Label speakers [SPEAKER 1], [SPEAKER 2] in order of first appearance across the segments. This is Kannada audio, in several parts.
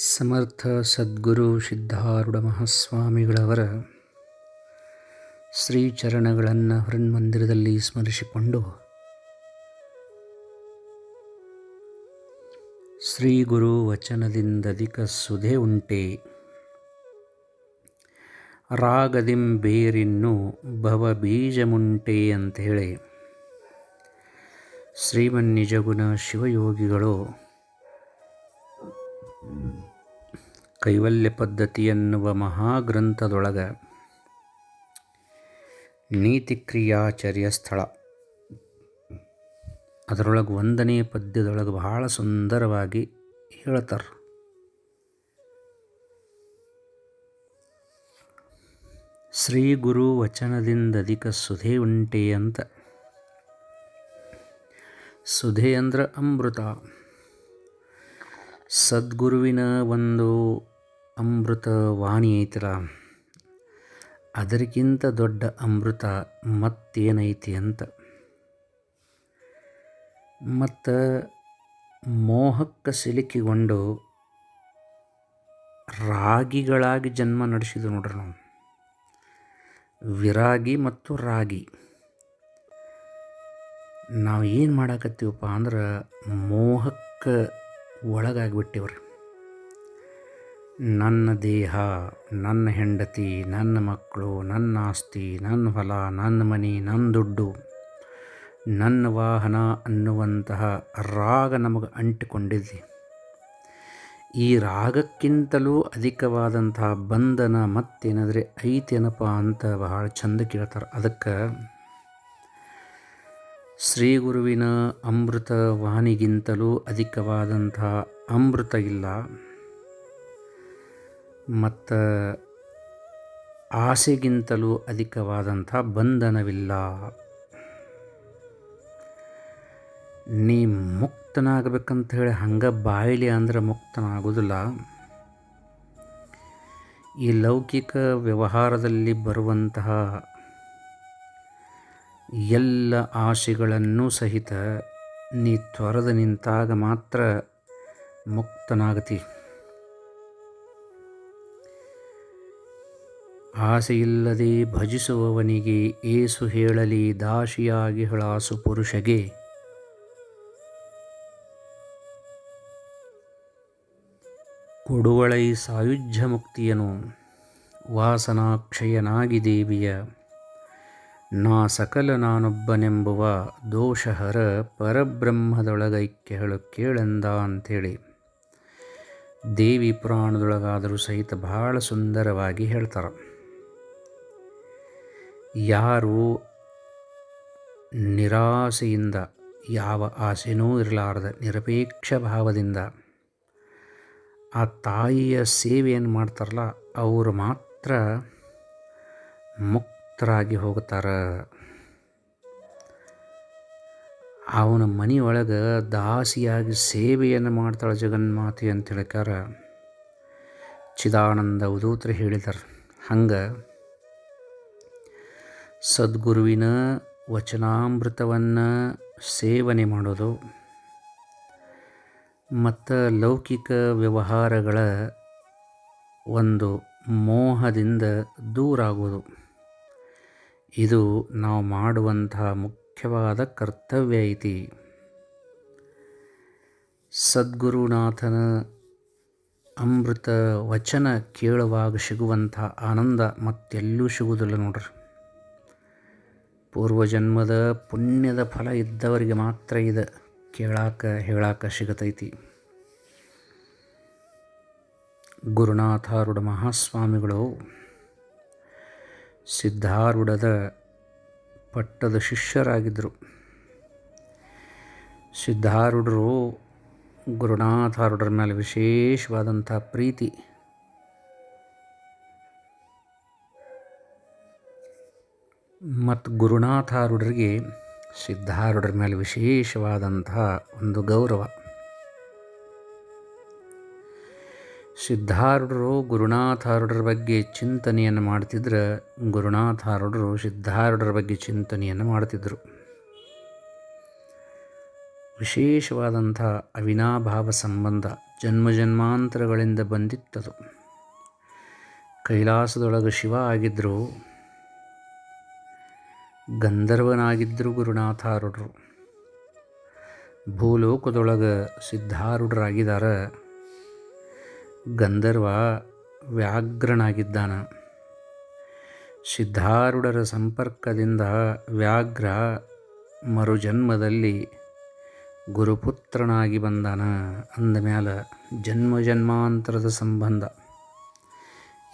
[SPEAKER 1] ಸಮರ್ಥ ಸದ್ಗುರು ಸಿದ್ಧಾರೂಢ ಮಹಾಸ್ವಾಮಿಗಳವರ ಶ್ರೀಚರಣಗಳನ್ನು ಹೃನ್ಮಂದಿರದಲ್ಲಿ ಸ್ಮರಿಸಿಕೊಂಡು ಶ್ರೀ ಗುರು ವಚನದಿಂದಧಿಕ ಸುಧೆ ಉಂಟೆ. ರಾಗದಿಂ ಬೇರಿನ್ನು ಭವ ಬೀಜಮುಂಟೆ ಅಂಥೇಳಿ. ಶ್ರೀಮನ್ನಿಜಗುಣ ಶಿವಯೋಗಿಗಳು ಕೈವಲ್ಯ ಪದ್ಧತಿ ಎನ್ನುವ ಮಹಾಗ್ರಂಥದೊಳಗ ನೀತಿಕ್ರಿಯಾಚರ್ಯ ಸ್ಥಳ. ಅದರೊಳಗೆ ಒಂದನೇ ಪದ್ಯದೊಳಗೆ ಬಹಳ ಸುಂದರವಾಗಿ ಹೇಳ್ತಾರೆ. ಶ್ರೀ ಗುರು ವಚನದಿಂದ ಅಧಿಕ ಸುಧೆ ಉಂಟೆ ಅಂತ. ಸುಧೆ ಅಂದ್ರೆ ಅಮೃತ. ಸದ್ಗುರುವಿನ ಒಂದು ಅಮೃತ ವಾಣಿ ಐತಲ್ಲ ಅದರಿಗಿಂತ ದೊಡ್ಡ ಅಮೃತ ಮತ್ತೇನೈತಿ ಅಂತ. ಮತ್ತು ಮೋಹಕ್ಕೆ ಸಿಲುಕಿಕೊಂಡು ರಾಗಿಗಳಾಗಿ ಜನ್ಮ ನಡೆಸಿದ್ವು ನೋಡ್ರಿ ನಾವು. ವಿರಾಗಿ ಮತ್ತು ರಾಗಿ. ನಾವು ಏನು ಮಾಡಾಕತ್ತೀವಪ್ಪ ಅಂದ್ರೆ ಮೋಹಕ್ಕೆ ಒಳಗಾಗಿಬಿಟ್ಟಿವ್ರಿ. ನನ್ನ ದೇಹ, ನನ್ನ ಹೆಂಡತಿ, ನನ್ನ ಮಕ್ಕಳು, ನನ್ನ ಆಸ್ತಿ, ನನ್ನ ಹೊಲ, ನನ್ನ ಮನೆ, ನನ್ನ ದುಡ್ಡು, ನನ್ನ ವಾಹನ ಅನ್ನುವಂತಹ ರಾಗ ನಮಗೆ ಅಂಟಿಕೊಂಡಿದೆ ಈ ರಾಗಕ್ಕಿಂತಲೂ ಅಧಿಕವಾದಂತಹ ಬಂಧನ ಮತ್ತೇನಾದರೆ ಐತೇನಪ್ಪ ಅಂತ ಬಹಳ ಚಂದ ಕೇಳ್ತಾರೆ. ಅದಕ್ಕೆ ಶ್ರೀ ಗುರುವಿನ ಅಮೃತ ವಾಣಿಗಿಂತಲೂ ಅಧಿಕವಾದಂತಹ ಅಮೃತ ಇಲ್ಲ. ಮತ್ತು ಆಸೆಗಿಂತಲೂ ಅಧಿಕವಾದಂಥ ಬಂಧನವಿಲ್ಲ. ನೀ ಮುಕ್ತನಾಗಬೇಕಂತ ಹೇಳಿ ಹಂಗೆ ಬಾಯಿಲಿ ಅಂದ್ರೆ ಮುಕ್ತನಾಗೋದಿಲ್ಲ. ಈ ಲೌಕಿಕ ವ್ಯವಹಾರದಲ್ಲಿ ಬರುವಂತಹ ಎಲ್ಲ ಆಶೆಗಳನ್ನು ಸಹಿತ ನೀ ತ್ವರದ ನಿಂತಾಗ ಮಾತ್ರ ಮುಕ್ತನಾಗತಿ. ಆಸೆಯಿಲ್ಲದೆ ಭಜಿಸುವವನಿಗೆ ಏಸು ಹೇಳಲಿ ದಾಶಿಯಾಗಿ ಹಳಾಸು ಪುರುಷಗೆ. ಕೊಡುವಳೈ ಸಾಯುಜ್ಯ ಮುಕ್ತಿಯನು, ವಾಸನಾಕ್ಷಯನಾಗಿ ದೇವಿಯ. ನಾ ಸಕಲ ನಾನೊಬ್ಬನೆಂಬುವ ದೋಷಹರ ಪರಬ್ರಹ್ಮದೊಳಗೈಕ್ಯ ಹೇಳು ಕೇಳೆಂದ ಅಂಥೇಳಿ ದೇವಿ ಪುರಾಣದೊಳಗಾದರೂ ಸಹಿತ ಬಹಳ ಸುಂದರವಾಗಿ ಹೇಳ್ತಾರೆ. ಯಾರು ನಿರಾಸೆಯಿಂದ, ಯಾವ ಆಸೆನೂ ಇರಲಾರದ ನಿರಪೇಕ್ಷ ಭಾವದಿಂದ ಆ ತಾಯಿಯ ಸೇವೆಯನ್ನು ಮಾಡ್ತಾರಲ್ಲ, ಅವರು ಮಾತ್ರ ಮುಕ್ತರಾಗಿ ಹೋಗ್ತಾರೆ ಅವನ ಮನೆಯೊಳಗೆ ದಾಸಿಯಾಗಿ ಸೇವೆಯನ್ನು ಮಾಡ್ತಾಳೆ ಜಗನ್ಮಾತೆ ಅಂತ ಹೇಳ್ಕಾರ ಚಿದಾನಂದ ಉದೂತ್ರ ಹೇಳಿದಾರೆ. ಹಂಗೆ ಸದ್ಗುರುವಿನ ವಚನಾಮೃತವನ್ನು ಸೇವನೆ ಮಾಡೋದು ಮತ್ತು ಲೌಕಿಕ ವ್ಯವಹಾರಗಳ ಒಂದು ಮೋಹದಿಂದ ದೂರಾಗೋದು ಇದು ನಾವು ಮಾಡುವಂತಹ ಮುಖ್ಯವಾದ ಕರ್ತವ್ಯ ಐತಿ ಸದ್ಗುರುನಾಥನ ಅಮೃತ ವಚನ ಕೇಳುವಾಗ ಸಿಗುವಂಥ ಆನಂದ ಮತ್ತೆಲ್ಲೂ ಸಿಗುವುದಿಲ್ಲ ನೋಡ್ರಿ. ಪೂರ್ವಜನ್ಮದ ಪುಣ್ಯದ ಫಲ ಇದ್ದವರಿಗೆ ಮಾತ್ರ ಇದು ಕೇಳಾಕ, ಹೇಳಾಕ ಸಿಗತೈತಿ. ಗುರುನಾಥಾರೂಢ ಮಹಾಸ್ವಾಮಿಗಳು ಸಿದ್ಧಾರೂಢದ ಪಟ್ಟದ ಶಿಷ್ಯರಾಗಿದ್ದರು. ಸಿದ್ಧಾರೂಢರು ಗುರುನಾಥಾರೂಢರ ಮೇಲೆ ವಿಶೇಷವಾದಂಥ ಪ್ರೀತಿ ಮತ್ತು ಗುರುನಾಥಾರೂಢರಿಗೆ ಸಿದ್ಧಾರೂಢರ ಮೇಲೆ ವಿಶೇಷವಾದಂಥ ಒಂದು ಗೌರವ. ಸಿದ್ಧಾರೂಢರು ಗುರುನಾಥಾರೂಢರ ಬಗ್ಗೆ ಚಿಂತನೆಯನ್ನು ಮಾಡ್ತಿದ್ರೆ ಗುರುನಾಥಾರೂಢರು ಸಿದ್ಧಾರೂಢರ ಬಗ್ಗೆ ಚಿಂತನೆಯನ್ನು ಮಾಡ್ತಿದ್ದರು ವಿಶೇಷವಾದಂಥ ಅವಿನಾಭಾವ ಸಂಬಂಧ ಜನ್ಮ ಜನ್ಮಾಂತರಗಳಿಂದ ಬಂದಿತ್ತದು. ಕೈಲಾಸದೊಳಗೆ ಶಿವ ಆಗಿದ್ದರು ಗಂಧರ್ವನಾಗಿದ್ದರು ಗುರುನಾಥಾರೂಢರು. ಭೂಲೋಕದೊಳಗೆ ಸಿದ್ಧಾರೂಢರಾಗಿದ್ದಾರೆ. ಗಂಧರ್ವ ವ್ಯಾಘ್ರನಾಗಿದ್ದಾನ. ಸಿದ್ಧಾರೂಢರ ಸಂಪರ್ಕದಿಂದ ವ್ಯಾಘ್ರ ಮರುಜನ್ಮದಲ್ಲಿ ಗುರುಪುತ್ರನಾಗಿ ಬಂದಾನ ಅಂದಮ್ಯಾಲ ಜನ್ಮ ಜನ್ಮಾಂತರದ ಸಂಬಂಧ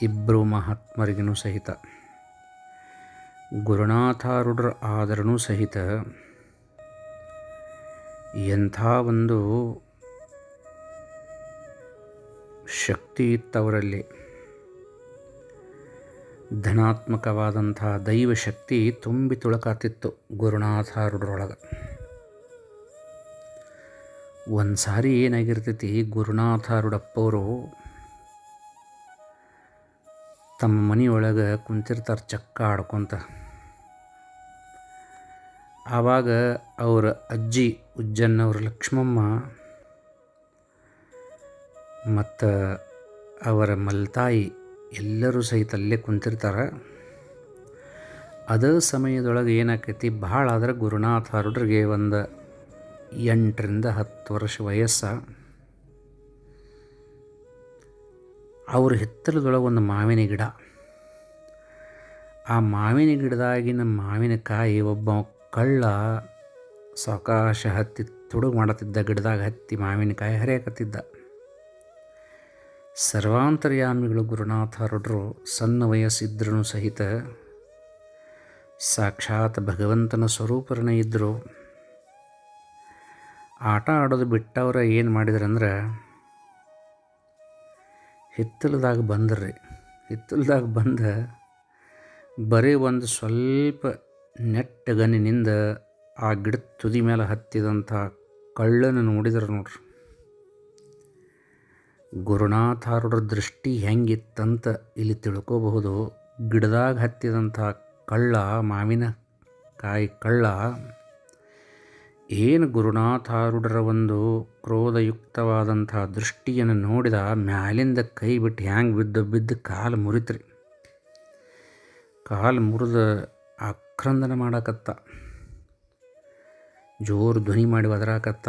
[SPEAKER 1] ಇಬ್ಬರು ಮಹಾತ್ಮರಿಗೂ ಸಹಿತ. ಗುರುನಾಥಾರೂಢರ ಆದರೂ ಸಹಿತ ಎಂಥ ಒಂದು ಶಕ್ತಿ ಇತ್ತವರಲ್ಲಿ. ಧನಾತ್ಮಕವಾದಂಥ ದೈವ ಶಕ್ತಿ ತುಂಬಿ ತುಳಕಾತಿತ್ತು ಗುರುನಾಥಾರೂಢರೊಳಗೆ. ಒಂದು ಸಾರಿ ಏನಾಗಿರ್ತೈತಿ ಗುರುನಾಥಾರೂಢಪ್ಪವರು ತಮ್ಮ ಮನೆಯೊಳಗೆ ಕುಂತಿರ್ತಾರೆ ಚಕ್ಕ ಆಡ್ಕೊತ. ಆವಾಗ ಅವರ ಅಜ್ಜಿ ಉಜ್ಜನ್ನವ್ರ ಲಕ್ಷ್ಮಮ್ಮ ಮತ್ತು ಅವರ ಮಲ್ತಾಯಿ ಎಲ್ಲರೂ ಸಹಿತ ಅಲ್ಲೇ ಕುಂತಿರ್ತಾರೆ. ಅದೇ ಸಮಯದೊಳಗೆ ಏನಾಕೈತಿ, ಭಾಳ ಆದ್ರೆ ಗುರುನಾಥ ಹರಡ್ರಿಗೆ ಒಂದು ಎಂಟರಿಂದ ಹತ್ತು ವರ್ಷ ವಯಸ್ಸು. ಅವ್ರ ಹಿತ್ತಲದೊಳಗೆ ಒಂದು ಮಾವಿನ ಗಿಡ. ಆ ಮಾವಿನ ಗಿಡದಾಗಿನ ಮಾವಿನಕಾಯಿ ಒಬ್ಬ ಕಳ್ಳ ಸಾವಕಾಶ ಹತ್ತಿ ತುಡುಗು ಮಾಡುತ್ತಿದ್ದ ಗಿಡದಾಗ ಹತ್ತಿ ಮಾವಿನಕಾಯಿ ಹರಿಯಾಕತ್ತಿದ್ದ. ಸರ್ವಾಂತರ್ಯಾಮಿಗಳು ಗುರುನಾಥರೊಡ್ರು ಸಣ್ಣ ವಯಸ್ಸಿದ್ರೂ ಸಹಿತ ಸಾಕ್ಷಾತ್ ಭಗವಂತನ ಸ್ವರೂಪರನೇ ಇದ್ದರು ಆಟ ಆಡೋದು ಬಿಟ್ಟವರ ಏನು ಮಾಡಿದ್ರಂದ್ರೆ ಹಿತ್ತಲದಾಗ ಬಂದ್ರಿ ಹಿತ್ತಲದಾಗ ಬಂದ ಬರೀ ಒಂದು ಸ್ವಲ್ಪ ನೆಟ್ಟಗನಿನಿಂದ ಆ ಗಿಡದ ತುದಿ ಮೇಲೆ ಹತ್ತಿದಂಥ ಕಳ್ಳನ್ನು ನೋಡಿದ್ರು ನೋಡ್ರಿ. ಗುರುನಾಥಾರುಡ್ರ ದೃಷ್ಟಿ ಹೆಂಗಿತ್ತಂತ ಇಲ್ಲಿ ತಿಳ್ಕೋಬಹುದು. ಗಿಡದಾಗ ಹತ್ತಿದಂಥ ಕಳ್ಳ, ಮಾವಿನ ಕಾಯಿ ಕಳ್ಳ, ಏನು ಗುರುನಾಥಾರುಡರ ಒಂದು ಕ್ರೋಧಯುಕ್ತವಾದಂಥ ದೃಷ್ಟಿಯನ್ನು ನೋಡಿದ ಮ್ಯಾಲಿಂದ ಕೈ ಬಿಟ್ಟು ಹ್ಯಾಂಗೆ ಬಿದ್ದು ಬಿದ್ದು ಕಾಲು ಮುರಿತ್ರಿ. ಕಾಲು ಮುರಿದ ಆಕ್ರಂದನ ಮಾಡಕತ್ತ. ಜೋರು ಧ್ವನಿ ಮಾಡಿ ಒದರಾಕತ್ತ.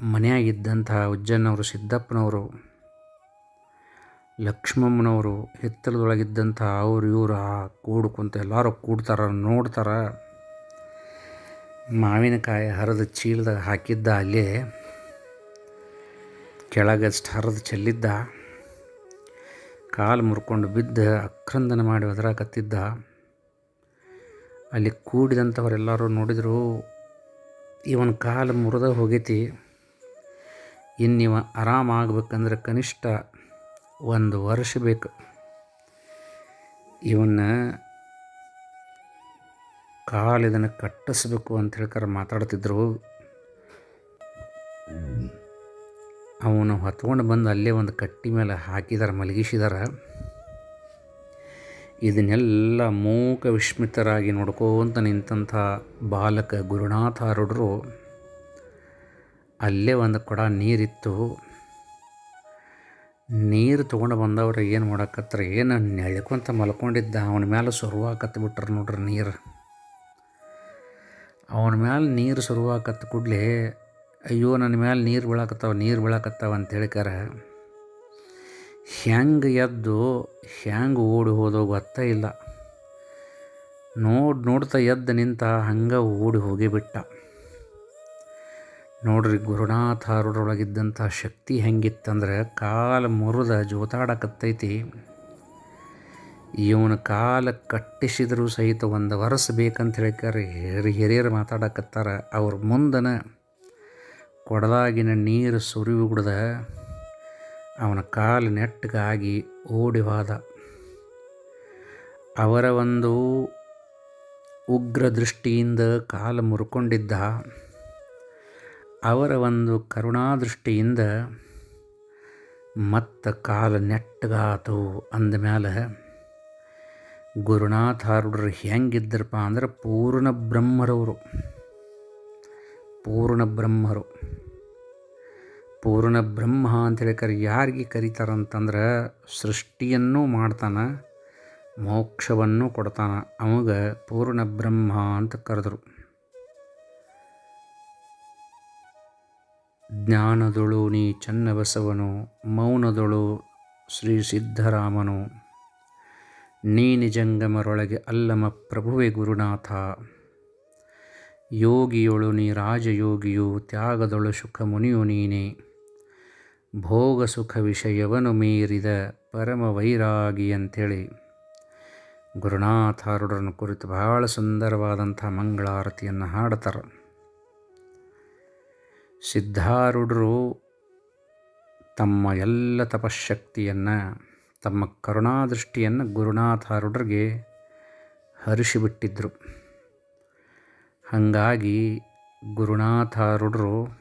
[SPEAKER 1] ಮನೆಯಾಗಿದ್ದಂಥ ಉಜ್ಜನವರು, ಸಿದ್ದಪ್ಪನವರು ಲಕ್ಷ್ಮಮ್ಮನವರು ಹಿತ್ತಲದೊಳಗಿದ್ದಂಥ ಅವ್ರು ಇವರು ಆ ಕೂಡು ಕುಂತ ಎಲ್ಲರೂ ಕೂಡ್ತಾರ, ನೋಡ್ತಾರ. ಮಾವಿನಕಾಯಿ ಹರಿದ ಚೀಲದಾಗ ಹಾಕಿದ್ದ ಅಲ್ಲೇ ಕೆಳಗಷ್ಟು ಹರಿದು ಚೆಲ್ಲಿದ್ದ, ಕಾಲು ಮುರ್ಕೊಂಡು ಬಿದ್ದು, ಅಕ್ರಂದನ ಮಾಡಿ ಒದರಾಕತ್ತಿದ್ದ. ಅಲ್ಲಿ ಕೂಡಿದಂಥವರೆಲ್ಲರೂ ನೋಡಿದರು, ಇವನ ಕಾಲು ಮುರಿದ ಹೋಗೈತಿ. ಇನ್ನಿವ ಆರಾಮಾಗಬೇಕಂದ್ರೆ ಕನಿಷ್ಠ ಒಂದು ವರ್ಷ ಬೇಕು. ಇವನ್ನ ಕಾಲು ಇದನ್ನು ಕಟ್ಟಿಸ್ಬೇಕು ಅಂತ ಹೇಳ್ಕರ ಮಾತಾಡ್ತಿದ್ರು. ಅವನು ಹೊತ್ಕೊಂಡು ಬಂದು ಅಲ್ಲೇ ಒಂದು ಕಟ್ಟಿ ಮೇಲೆ ಹಾಕಿದಾರೆ, ಮಲಗಿಸಿದಾರೆ. ಇದನ್ನೆಲ್ಲ ಮೂಕ ವಿಸ್ಮಿತರಾಗಿ ನೋಡ್ಕೋತ ನಿಂತಹ ಬಾಲಕ ಗುರುನಾಥಾರುಡ್ರು ಅಲ್ಲೇ ಒಂದು ಕೊಡ ನೀರಿತ್ತು. ನೀರು ತೊಗೊಂಡು ಬಂದವ್ರು ಏನು ಮಾಡಕತ್ರ ಏನು ನೆಳ್ಕೊಂತ ಮಲ್ಕೊಂಡಿದ್ದ? ಅವನ ಮೇಲೆ ಸುರುವಾಕತ್ತು ಬಿಟ್ರು ನೋಡ್ರಿ ನೀರು. ಅವನ ಮ್ಯಾಲೆ ನೀರು ಸುರುವಾಕತ್ತ ಕೂಡಲೇ, ಅಯ್ಯೋ ನನ್ನ ಮ್ಯಾಲೆ ನೀರು ಬೀಳಾಕತ್ತಾವ ನೀರು ಬೀಳಾಕತ್ತಾವ ಅಂತ ಹೇಳ್ಕಾರ ಹೆಂಗೆ ಎದ್ದು, ಹೆಂಗೆ ಓಡಿ ಹೋದೋ ಗೊತ್ತೇ ಇಲ್ಲ. ನೋಡಿ, ನೋಡ್ತಾ ಎದ್ದು ನಿಂತ ಹಂಗೆ ಓಡಿ ಹೋಗಿಬಿಟ್ಟ. ನೋಡ್ರಿ ಗುರುನಾಥಾರೊಳಗಿದ್ದಂಥ ಶಕ್ತಿ ಹೆಂಗಿತ್ತಂದ್ರೆ ಕಾಲು ಮುರಿದ ಜೋತಾಡಕತ್ತೈತಿ. ಇವನ ಕಾಲ ಕಟ್ಟಿಸಿದರೂ ಸಹಿತ ಒಂದು ವರ್ಷ ಬೇಕಂತ ಹೇಳಿಕಾರೆ ಹಿರಿ ಹಿರಿಯರು ಮಾತಾಡಕತ್ತಾರ. ಅವ್ರ ಮುಂದನ ಕೊಡದಾಗಿನ ನೀರು ಸುರಿಯುಗುಡ್ದ ಅವನ ಕಾಲು ನೆಟ್ಟಗಾಗಿ ಓಡಿ ಹೋದ. ಅವರ ಒಂದು ಉಗ್ರ ದೃಷ್ಟಿಯಿಂದ ಕಾಲು ಮುರ್ಕೊಂಡಿದ್ದ. ಅವರ ಒಂದು ಕರುಣಾದೃಷ್ಟಿಯಿಂದ ಮತ್ತ ಕಾಲ ನೆಟ್ಟಗಾತು ಅಂದಮೇಲೆ ಗುರುನಾಥಾರ್ಡ್ರು ಹೆಂಗಿದ್ದರಪ್ಪ ಅಂದ್ರೆ ಪೂರ್ಣ ಬ್ರಹ್ಮರವರು. ಪೂರ್ಣ ಬ್ರಹ್ಮರು. ಪೂರ್ಣ ಬ್ರಹ್ಮ ಅಂತೇಳಿ ಕರಿ ಯಾರಿಗೆ ಕರೀತಾರಂತಂದ್ರೆ ಸೃಷ್ಟಿಯನ್ನು ಮಾಡ್ತಾನೆ, ಮೋಕ್ಷವನ್ನು ಕೊಡ್ತಾನೆ, ಅವಾಗ ಪೂರ್ಣ ಬ್ರಹ್ಮ ಅಂತ ಕರೆದರು. ಜ್ಞಾನದೊಳು ನೀ ಚನ್ನಬಸವನು, ಮೌನದೊಳು ಶ್ರೀ ಸಿದ್ಧರಾಮನು. ನೀ ನಿಜಂಗಮರೊಳಗೆ ಅಲ್ಲಮ ಪ್ರಭುವೆ ಗುರುನಾಥ. ಯೋಗಿಯೊಳು ನೀ ರಾಜಯೋಗಿಯು, ತ್ಯಾಗದೊಳು ಸುಖ ಮುನಿಯು ನೀನೆ. ಭೋಗ ಸುಖ ವಿಷಯವನ್ನು ಮೀರಿದ ಪರಮ ವೈರಾಗಿ ಅಂಥೇಳಿ ಗುರುನಾಥಾರುಡರನ್ನು ಕುರಿತು ಬಹಳ ಸುಂದರವಾದಂಥ ಮಂಗಳಾರತಿಯನ್ನು ಹಾಡ್ತಾರೆ. ಸಿದ್ಧಾರೂಢರು ತಮ್ಮ ಎಲ್ಲ ತಪಶಕ್ತಿಯನ್ನು ತಮ್ಮ ಕರುಣಾದೃಷ್ಟಿಯನ್ನು ಗುರುನಾಥಾರುಡ್ರಿಗೆ ಹರಿಸಿಬಿಟ್ಟಿದ್ದರು ಹಾಗಾಗಿ ಗುರುನಾಥಾರೂಢರು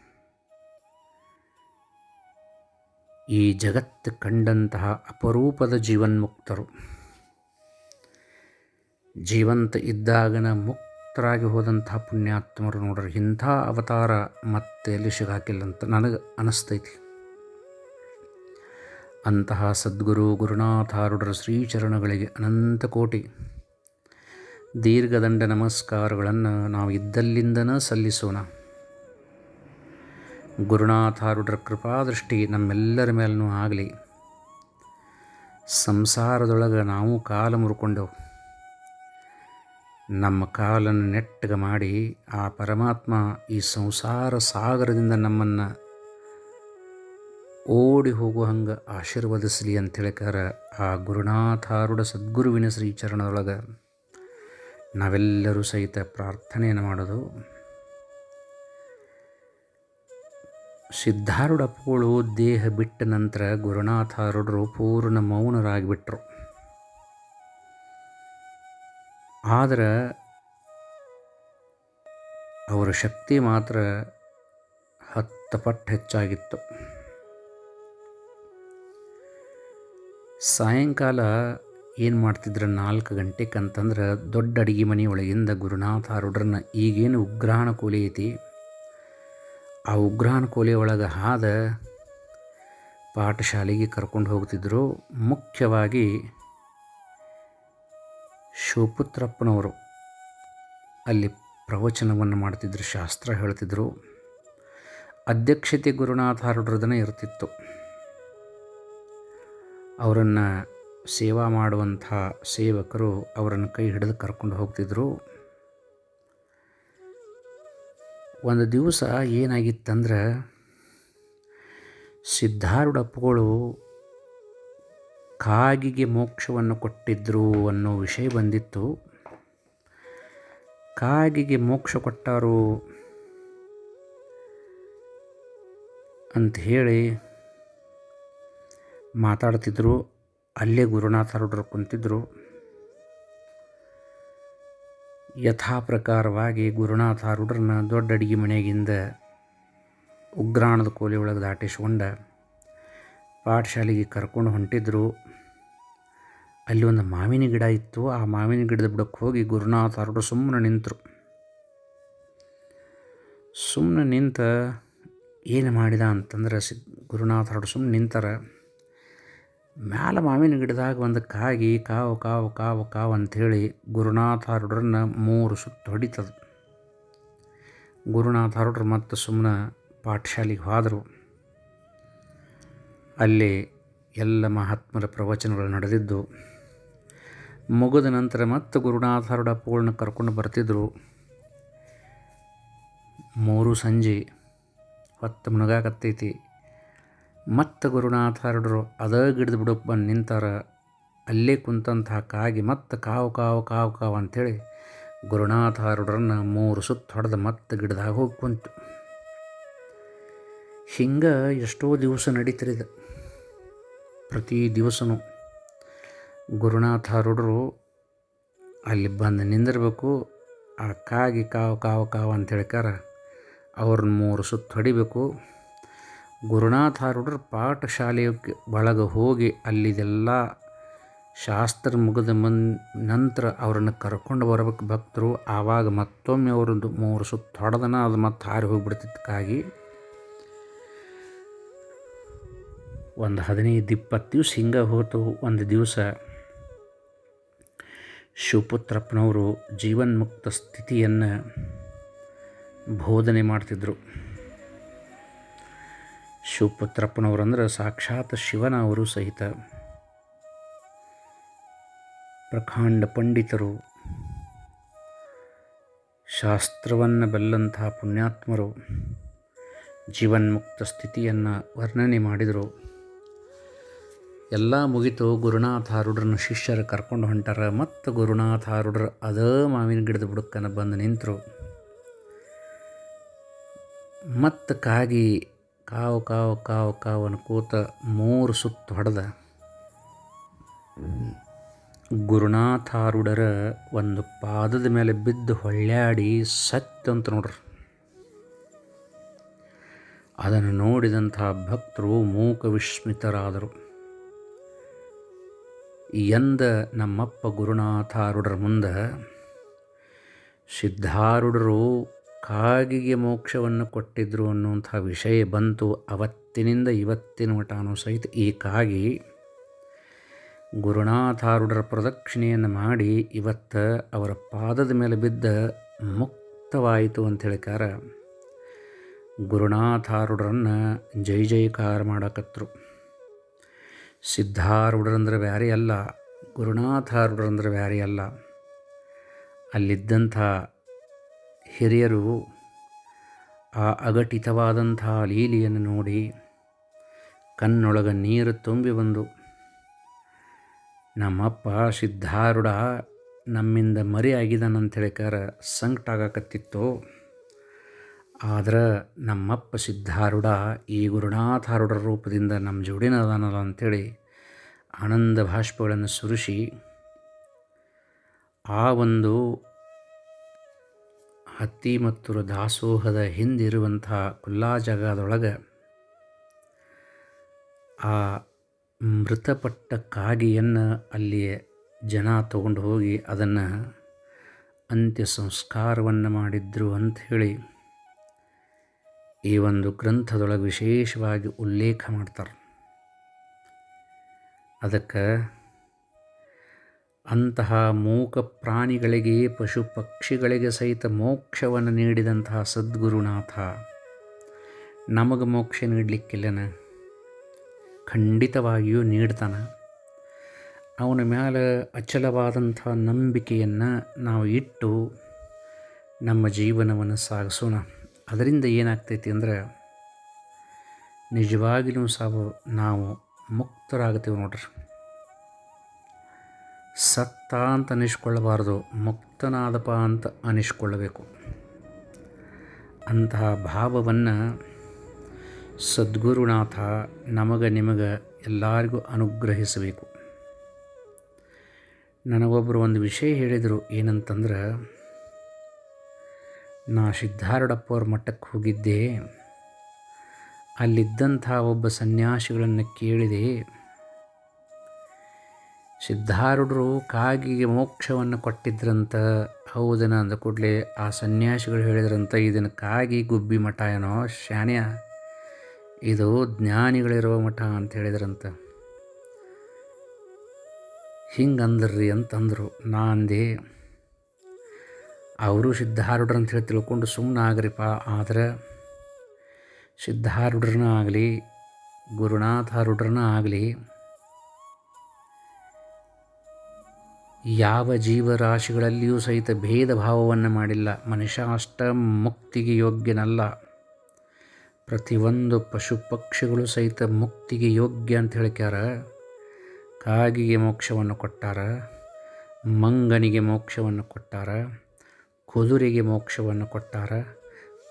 [SPEAKER 1] ಈ ಜಗತ್ತು ಕಂಡಂತಹ ಅಪರೂಪದ ಜೀವನ್ಮುಕ್ತರು. ಜೀವಂತ ಇದ್ದಾಗನ ಮುಕ್ತರಾಗಿ ಹೋದಂಥ ಪುಣ್ಯಾತ್ಮರು ನೋಡ್ರಿ, ಇಂಥ ಅವತಾರ ಮತ್ತೆ ಎಲ್ಲಿ ಸಿಗಾಕಿಲ್ಲ ಅಂತ ನನಗೆ ಅನಿಸ್ತೈತಿ. ಅಂತಹ ಸದ್ಗುರು ಗುರುನಾಥಾರುಡರ ಶ್ರೀಚರಣಗಳಿಗೆ ಅನಂತ ಕೋಟಿ ದೀರ್ಘದಂಡ ನಮಸ್ಕಾರಗಳನ್ನು ನಾವು ಇದ್ದಲ್ಲಿಂದನೇ ಸಲ್ಲಿಸೋಣ. ಗುರುನಾಥಾರುಡರ ಕೃಪಾದೃಷ್ಟಿ ನಮ್ಮೆಲ್ಲರ ಮೇಲೂ ಆಗಲಿ. ಸಂಸಾರದೊಳಗೆ ನಾವು ಕಾಲ ಮುರ್ಕೊಂಡೆವು. ನಮ್ಮ ಕಾಲನ್ನು ನೆಟ್ಟಗೆ ಮಾಡಿ ಆ ಪರಮಾತ್ಮ ಈ ಸಂಸಾರ ಸಾಗರದಿಂದ ನಮ್ಮನ್ನು ಓಡಿ ಹೋಗುವ ಹಂಗೆ ಆಶೀರ್ವದಿಸಲಿ ಅಂತೇಳಿಕಾರ ಆ ಗುರುನಾಥಾರುಢ ಸದ್ಗುರುವಿನ ಶ್ರೀ ಚರಣದೊಳಗೆ ನಾವೆಲ್ಲರೂ ಸಹಿತ ಪ್ರಾರ್ಥನೆಯನ್ನು ಮಾಡೋದು. ಸಿದ್ಧಾರೂಢಪ್ಪಗಳು ದೇಹ ಬಿಟ್ಟ ನಂತರ ಗುರುನಾಥಾರುಡರು ಪೂರ್ಣ ಮೌನರಾಗಿಬಿಟ್ರು. ಆದರೆ ಅವರ ಶಕ್ತಿ ಮಾತ್ರ ಹತ್ತು ಪಟ್ಟು ಹೆಚ್ಚಾಗಿತ್ತು. ಸಾಯಂಕಾಲ ಏನು ಮಾಡ್ತಿದ್ರು ನಾಲ್ಕು ಗಂಟೆಗೆ ಅಂತಂದ್ರೆ ದೊಡ್ಡ ಅಡಿಗೆ ಒಳಗಿಂದ ಗುರುನಾಥ ಆರುಡ್ರನ್ನ ಈಗೇನು ಉಗ್ರಹಣ ಕೋಲಿ ಐತಿ. ಆ ಉಗ್ರಹಣ ಕೋಲಿ ಒಳಗೆ ಹಾದ ಪಾಠಶಾಲೆಗೆ ಕರ್ಕೊಂಡು ಹೋಗ್ತಿದ್ರು. ಮುಖ್ಯವಾಗಿ ಶಿವಪುತ್ರಪ್ಪನವರು ಅಲ್ಲಿ ಪ್ರವಚನವನ್ನು ಮಾಡ್ತಿದ್ದರು ಶಾಸ್ತ್ರ ಹೇಳ್ತಿದ್ರು. ಅಧ್ಯಕ್ಷತೆ ಗುರುನಾಥ ಹರಡ್ರದನೇ ಇರ್ತಿತ್ತು. ಅವರನ್ನು ಸೇವಾ ಮಾಡುವಂಥ ಸೇವಕರು ಅವರನ್ನು ಕೈ ಹಿಡಿದು ಕರ್ಕೊಂಡು ಹೋಗ್ತಿದ್ರು. ಒಂದು ದಿವಸ ಏನಾಗಿತ್ತಂದ್ರೆ, ಸಿದ್ಧಾರೂಢಪ್ಪಗಳು ಕಾಗಿಗೆ ಮೋಕ್ಷವನ್ನು ಕೊಟ್ಟಿದ್ದರು ಅನ್ನೋ ವಿಷಯ ಬಂದಿತ್ತು. ಕಾಗಿಗೆ ಮೋಕ್ಷ ಕೊಟ್ಟರು ಅಂತ ಹೇಳಿ ಮಾತಾಡ್ತಿದ್ರು. ಅಲ್ಲೇ ಗುರುನಾಥರುಡ್ರು ಕುಂತಿದ್ರು. ಯಥಾ ಪ್ರಕಾರವಾಗಿ ಗುರುನಾಥಾರುಡ್ರನ್ನ ದೊಡ್ಡ ಅಡಿಗೆ ಮನೆಗಿಂದ ಉಗ್ರಾಣದ ಕೋಲಿ ಒಳಗೆ ದಾಟಿಸ್ಕೊಂಡ ಪಾಠಶಾಲೆಗೆ ಕರ್ಕೊಂಡು ಹೊಂಟಿದ್ರು. ಅಲ್ಲಿ ಒಂದು ಮಾವಿನ ಗಿಡ ಇತ್ತು. ಆ ಮಾವಿನ ಗಿಡದ ಬುಡಕ್ಕೆ ಹೋಗಿ ಗುರುನಾಥ ಹೊರಟು ಸುಮ್ಮನೆ ನಿಂತರು. ಸುಮ್ಮನೆ ನಿಂತ ಏನು ಮಾಡಿದ ಅಂತಂದ್ರೆ ಸಿ ಗುರುನಾಥ ಹೊರಟು ಸುಮ್ಮನೆ ನಿಂತಾರೆ. ಮ್ಯಾಲ ಮಾವಿನ ಗಿಡದಾಗ ಒಂದು ಕಾಗಿ ಕಾವು ಕಾವು ಕಾವು ಕಾವು ಅಂಥೇಳಿ ಗುರುನಾಥ ಹರಡ್ರನ್ನ ಮೂರು ಸುತ್ತು ಹೊಡಿತದ. ಗುರುನಾಥ ಹರಡ್ರು ಮತ್ತು ಸುಮ್ಮನೆ ಪಾಠಶಾಲೆಗೆ ಹೋದರು. ಅಲ್ಲಿ ಎಲ್ಲ ಮಹಾತ್ಮರ ಪ್ರವಚನಗಳು ನಡೆದಿದ್ದು. ಮುಗಿದ ನಂತರ ಮತ್ತೆ ಗುರುನಾಥರುಡ ಪೂರ್ಣ ಕರ್ಕೊಂಡು ಬರ್ತಿದ್ರು. ಮೂರು ಸಂಜೆ, ಹೊತ್ತು ಮುಣಗಾಕತ್ತೈತಿ. ಮತ್ತು ಗುರುನಾಥರಡರು ಅದ ಗಿಡದ ಬಿಡಕ್ಕೆ ಬಂದು ನಿಂತಾರ. ಅಲ್ಲೇ ಕುಂತಂತಹ ಕಾಗಿ ಮತ್ತೆ ಕಾವು ಕಾವು ಕಾವು ಕಾವು ಅಂಥೇಳಿ ಗುರುನಾಥಾರುಡ್ರನ್ನ ಮೂರು ಸುತ್ತು ಹೊಡೆದು ಮತ್ತೆ ಗಿಡದಾಗ ಹೋಗಿ ಕುಂತು. ಹಿಂಗೆ ಎಷ್ಟೋ ದಿವಸ ನಡೀತಿರಿದ ಪ್ರತಿ ದಿವಸನೂ ಗುರುನಾಥಾರುಡ್ರು ಅಲ್ಲಿ ಬಂದು ನಿಂದಿರಬೇಕು, ಆ ಕಾಗಿ ಕಾವು ಕಾವು ಕಾವು ಅಂತ ಹೇಳ್ಕಾರ ಅವ್ರನ್ನ ಮೂರು ಸುತ್ತು ಹೊಡಿಬೇಕು. ಗುರುನಾಥಾರುಡ್ರು ಪಾಠಶಾಲೆಯ ಒಳಗೆ ಹೋಗಿ ಅಲ್ಲಿದೆಲ್ಲ ಶಾಸ್ತ್ರ ಮುಗಿದ ಮನ್, ನಂತರ ಅವ್ರನ್ನ ಕರ್ಕೊಂಡು ಬರಬೇಕು ಭಕ್ತರು. ಆವಾಗ ಮತ್ತೊಮ್ಮೆ ಅವ್ರದ್ದು ಮೂರು ಸುತ್ತು ಹೊಡೆದನ ಅದು ಮತ್ತೆ ಹಾರಿ ಹೋಗಿಬಿಡ್ತಿತ್ತು ಕಾಗಿ ಒಂದು ಹದಿನೈದು ಇಪ್ಪತ್ತು ದಿವ್ಸ ಹಿಂಗೆ ಹೋತು ಒಂದು ದಿವಸ. ಶಿವಪುತ್ರಪ್ಪನವರು ಜೀವನ್ಮುಕ್ತ ಸ್ಥಿತಿಯನ್ನು ಬೋಧನೆ ಮಾಡ್ತಿದ್ದರು ಶಿವಪುತ್ರಪ್ಪನವರು ಅಂದ್ರೆ ಸಾಕ್ಷಾತ್ ಶಿವನ ಅವರು ಸಹಿತ. ಪ್ರಖಂಡ ಪಂಡಿತರು. ಶಾಸ್ತ್ರವನ್ನು ಬಲ್ಲಂತಹ ಪುಣ್ಯಾತ್ಮರು ಜೀವನ್ಮುಕ್ತ ಸ್ಥಿತಿಯನ್ನು ವರ್ಣನೆ ಮಾಡಿದರು. ಎಲ್ಲ ಮುಗಿತು ಗುರುನಾಥಾರುಡ್ರನ್ನ ಶಿಷ್ಯರು ಕರ್ಕೊಂಡು ಹೊಂಟಾರ. ಮತ್ತು ಗುರುನಾಥಾರುಡ್ರ ಅದೇ ಮಾವಿನ ಗಿಡದ ಬುಡಕ್ಕನ ಬಂದು ನಿಂತರು. ಮತ್ತು ಕಾಗಿ ಕಾವು ಕಾವು ಕಾವು ಕಾವು ಕೂತ ಮೂರು ಸುತ್ತು ಹೊಡೆದ. ಗುರುನಾಥಾರುಡರ ಒಂದು ಪಾದದ ಮೇಲೆ ಬಿದ್ದು ಹೊಳ್ಳ್ಯಾಡಿ ಸತ್ತಂತ ನೋಡ್ರಿ. ಅದನ್ನು ನೋಡಿದಂಥ ಭಕ್ತರು ಮೂಕ ವಿಸ್ಮಿತರಾದರು. ಎಂದ ನಮ್ಮಪ್ಪ ಗುರುನಾಥಾರುಡರ ಮುಂದೆ ಸಿದ್ಧಾರುಡರು ಕಾಗಿಗೆ ಮೋಕ್ಷವನ್ನು ಕೊಟ್ಟಿದ್ರು ಅನ್ನುವಂಥ ವಿಷಯ ಬಂತು ಅವತ್ತಿನಿಂದ ಇವತ್ತಿನ ಮಟಾನೂ ಸಹಿತ ಈ ಕಾಗಿ ಗುರುನಾಥಾರುಡರ ಪ್ರದಕ್ಷಿಣೆಯನ್ನು ಮಾಡಿ ಇವತ್ತು ಅವರ ಪಾದದ ಮೇಲೆ ಬಿದ್ದ ಮುಕ್ತವಾಯಿತು ಅಂತ ಹೇಳಿಕಾರ ಗುರುನಾಥಾರುಡರನ್ನು ಜೈ ಜೈಕಾರ ಮಾಡಕತ್ರು. ಸಿದ್ಧಾರೂಢರಂದ್ರೆ ಬ್ಯಾರೆ ಅಲ್ಲ ಗುರುನಾಥಾರುಡ್ರಂದ್ರೆ ಬ್ಯಾರೆ ಅಲ್ಲ. ಅಲ್ಲಿದ್ದಂಥ ಹಿರಿಯರು ಆ ಅಘಟಿತವಾದಂಥ ಲೀಲೆಯನ್ನು ನೋಡಿ ಕಣ್ಣೊಳಗ ನೀರು ತುಂಬಿ ಬಂದು, ನಮ್ಮಪ್ಪ ಸಿದ್ಧಾರೂಢ ನಮ್ಮಿಂದ ಮರಿ ಆಗಿದ್ದಾನಂತ ಹೇಳಿಕಾರ ಸಂಕಟ ಆಗಕತ್ತಿತ್ತು ಆದ್ರೆ ನಮ್ಮಪ್ಪ ಸಿದ್ಧಾರೂಢ ಈ ಗುರುನಾಥಾರೂಢರ ರೂಪದಿಂದ ನಮ್ಮ ಜೋಡಿನ ಅದಾನಲ್ಲ ಅಂಥೇಳಿ ಆನಂದ ಭಾಷ್ಪಗಳನ್ನು ಸುರಿಸಿ ಆ ಒಂದು ಹತ್ತಿ ಮತ್ತು ದಾಸೋಹದ ಹಿಂದಿರುವಂಥ ಕುಲ್ಲಾ ಜಾಗದೊಳಗೆ ಆ ಮೃತಪಟ್ಟ ಕಾಗಿಯನ್ನು ಅಲ್ಲಿ ಜನ ತಗೊಂಡು ಹೋಗಿ ಅದನ್ನು ಅಂತ್ಯ ಸಂಸ್ಕಾರವನ್ನು ಮಾಡಿದ್ರು ಅಂಥೇಳಿ ಈ ಒಂದು ಗ್ರಂಥದೊಳಗೆ ವಿಶೇಷವಾಗಿ ಉಲ್ಲೇಖ ಮಾಡ್ತಾರೆ. ಅದಕ್ಕೆ ಅಂತಹ ಮೂಕ ಪ್ರಾಣಿಗಳಿಗೆ, ಪಶು ಪಕ್ಷಿಗಳಿಗೆ ಸಹಿತ ಮೋಕ್ಷವನ್ನು ನೀಡಿದಂತಹ ಸದ್ಗುರುನಾಥ ನಮಗೆ ಮೋಕ್ಷ ನೀಡಲಿಕ್ಕಿಲ್ಲನ? ಖಂಡಿತವಾಗಿಯೂ ನೀಡ್ತಾನೆ. ಅವನ ಮೇಲೆ ಅಚಲವಾದಂಥ ನಂಬಿಕೆಯನ್ನು ನಾವು ಇಟ್ಟು ನಮ್ಮ ಜೀವನವನ್ನು ಸಾಗಿಸೋಣ. ಅದರಿಂದ ಏನಾಗ್ತೈತಿ ಅಂದ್ರೆ ನಿಜವಾಗಿಯೂ ಸಾವು ನಾವು ಮುಕ್ತರಾಗ್ತೀವಿ ನೋಡ್ರಿ. ಸತ್ತ ಅಂತ ಅನಿಸ್ಕೊಳ್ಳಬಾರ್ದು ಮುಕ್ತನಾದಪ ಅಂತ ಅನಿಸ್ಕೊಳ್ಳಬೇಕು ಅಂತಹ ಭಾವವನ್ನು ಸದ್ಗುರುನಾಥ ನಮಗೆ ನಿಮಗೆ ಎಲ್ಲರಿಗೂ ಅನುಗ್ರಹಿಸಬೇಕು. ನನಗೊಬ್ಬರು ಒಂದು ವಿಷಯ ಹೇಳಿದರು ಏನಂತಂದ್ರೆ ನಾ ಸಿದ್ಧಾರೂಢಪ್ಪ ಅವ್ರ ಮಠಕ್ಕೆ ಹೋಗಿದ್ದೆ. ಅಲ್ಲಿದ್ದಂಥ ಒಬ್ಬ ಸನ್ಯಾಸಿಗಳನ್ನು ಕೇಳಿದೆ. ಸಿದ್ಧಾರೂಢರು ಕಾಗಿಗೆ ಮೋಕ್ಷವನ್ನು ಕೊಟ್ಟಿದ್ರಂತ. ಹೌದನ ಅಂದ ಕೂಡಲೇ ಆ ಸನ್ಯಾಸಿಗಳು ಹೇಳಿದ್ರಂತ, ಇದನ್ನು ಕಾಗಿ ಗುಬ್ಬಿ ಮಠ ಏನೋ ಶಾನ್ಯ ಇದು ಜ್ಞಾನಿಗಳಿರುವ ಮಠ ಅಂತ ಹೇಳಿದ್ರಂತ. ಹಿಂಗಂದ್ರಿ ಅಂತಂದರು. ನಾ ಅಂದೆ ಅವರು ಸಿದ್ಧಾರೂಢರು ಅಂತ ಹೇಳಿ ತಿಳ್ಕೊಂಡು ಸುಮ್ಮನೆ ಆಗ್ರಿಪ್ಪ. ಆದರೆ ಸಿದ್ಧಾರೂಢರನ್ನ ಆಗಲಿ, ಗುರುನಾಥಾರೂಢರನ್ನ ಆಗಲಿ, ಯಾವ ಜೀವರಾಶಿಗಳಲ್ಲಿಯೂ ಸಹಿತ ಭೇದ ಭಾವವನ್ನು ಮಾಡಿಲ್ಲ. ಮನುಷ್ಯ ಅಷ್ಟ ಮುಕ್ತಿಗೆ ಯೋಗ್ಯನಲ್ಲ. ಪ್ರತಿಯೊಂದು ಪಶು ಪಕ್ಷಿಗಳು ಸಹಿತ ಮುಕ್ತಿಗೆ ಯೋಗ್ಯ ಅಂತ ಹೇಳ್ಕ್ಯಾರ. ಕಾಗಿಗೆ ಮೋಕ್ಷವನ್ನು ಕೊಟ್ಟಾರ, ಮಂಗನಿಗೆ ಮೋಕ್ಷವನ್ನು ಕೊಟ್ಟಾರ. ಕುದುರೆಗೆ ಮೋಕ್ಷವನ್ನು ಕೊಟ್ಟಾರ,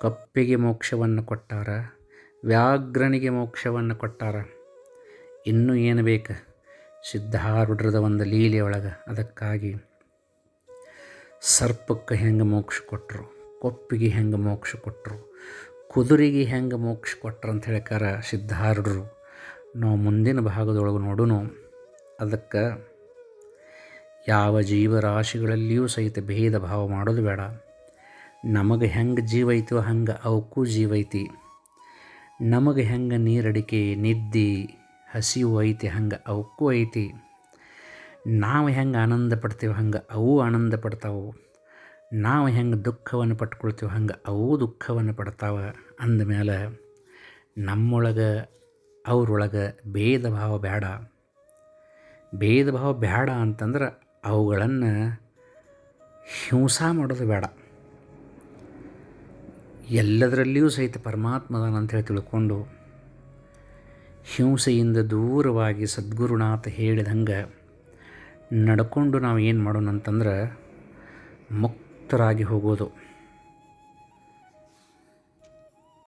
[SPEAKER 1] ಕಪ್ಪೆಗೆ ಮೋಕ್ಷವನ್ನು ಕೊಟ್ಟಾರ, ವ್ಯಾಘ್ರನಿಗೆ ಮೋಕ್ಷವನ್ನು ಕೊಟ್ಟಾರ. ಇನ್ನೂ ಏನು ಬೇಕು? ಸಿದ್ಧಾರೂಢರದ ಒಂದು ಲೀಲೆಯೊಳಗೆ ಅದಕ್ಕಾಗಿ ಸರ್ಪಕ್ಕೆ ಹೆಂಗೆ ಮೋಕ್ಷ ಕೊಟ್ಟರು ಕೊಪ್ಪಿಗೆ ಹೆಂಗೆ ಮೋಕ್ಷ ಕೊಟ್ಟರು ಕುದುರೆಗೆ ಹೆಂಗೆ ಮೋಕ್ಷ ಕೊಟ್ಟರು ಅಂತ ಹೇಳ್ಕಾರ ಸಿದ್ಧಾರೂಢರು. ನಾವು ಮುಂದಿನ ಭಾಗದೊಳಗೆ ನೋಡೋಣ ಅದಕ್ಕೆ ಯಾವ ಜೀವರಾಶಿಗಳಲ್ಲಿಯೂ ಸಹಿತ ಭೇದ ಭಾವ ಮಾಡೋದು ಬೇಡ. ನಮಗೆ ಹೆಂಗೆ ಜೀವ ಐತೋ ಹಂಗೆ ಅವಕ್ಕೂ ಜೀವ ಐತಿ ನಮಗೆ ಹೆಂಗೆ ನೀರಡಿಕೆ, ನಿದ್ದೆ, ಹಸಿವು ಐತಿ ಹಂಗೆ ಅವಕ್ಕೂ ಐತಿ. ನಾವು ಹೆಂಗೆ ಆನಂದ ಪಡ್ತೀವಿ ಹಂಗೆ ಅವು ಆನಂದ ಪಡ್ತಾವೆ. ನಾವು ಹೆಂಗೆ ದುಃಖವನ್ನು ಪಟ್ಕೊಳ್ತೀವಿ ಹಂಗೆ ಅವು ದುಃಖವನ್ನು ಪಡ್ತಾವೆ ಅಂದಮೇಲೆ ನಮ್ಮೊಳಗೆ, ಅವ್ರೊಳಗೆ ಭೇದ ಭಾವ ಬೇಡ. ಭೇದ ಭಾವ ಬೇಡ ಅಂತಂದ್ರೆ ಅವುಗಳನ್ನು ಹಿಂಸ ಮಾಡೋದು ಬೇಡ. ಎಲ್ಲದರಲ್ಲಿಯೂ ಸಹಿತ ಪರಮಾತ್ಮದಾನ ಅಂತೇಳಿ ತಿಳ್ಕೊಂಡು ಹಿಂಸೆಯಿಂದ ದೂರವಾಗಿ ಸದ್ಗುರುನಾಥ ಹೇಳಿದಂಗೆ ನಡ್ಕೊಂಡು ನಾವು ಏನು ಮಾಡೋಣ ಅಂತಂದ್ರೆ ಮುಕ್ತರಾಗಿ ಹೋಗೋದು.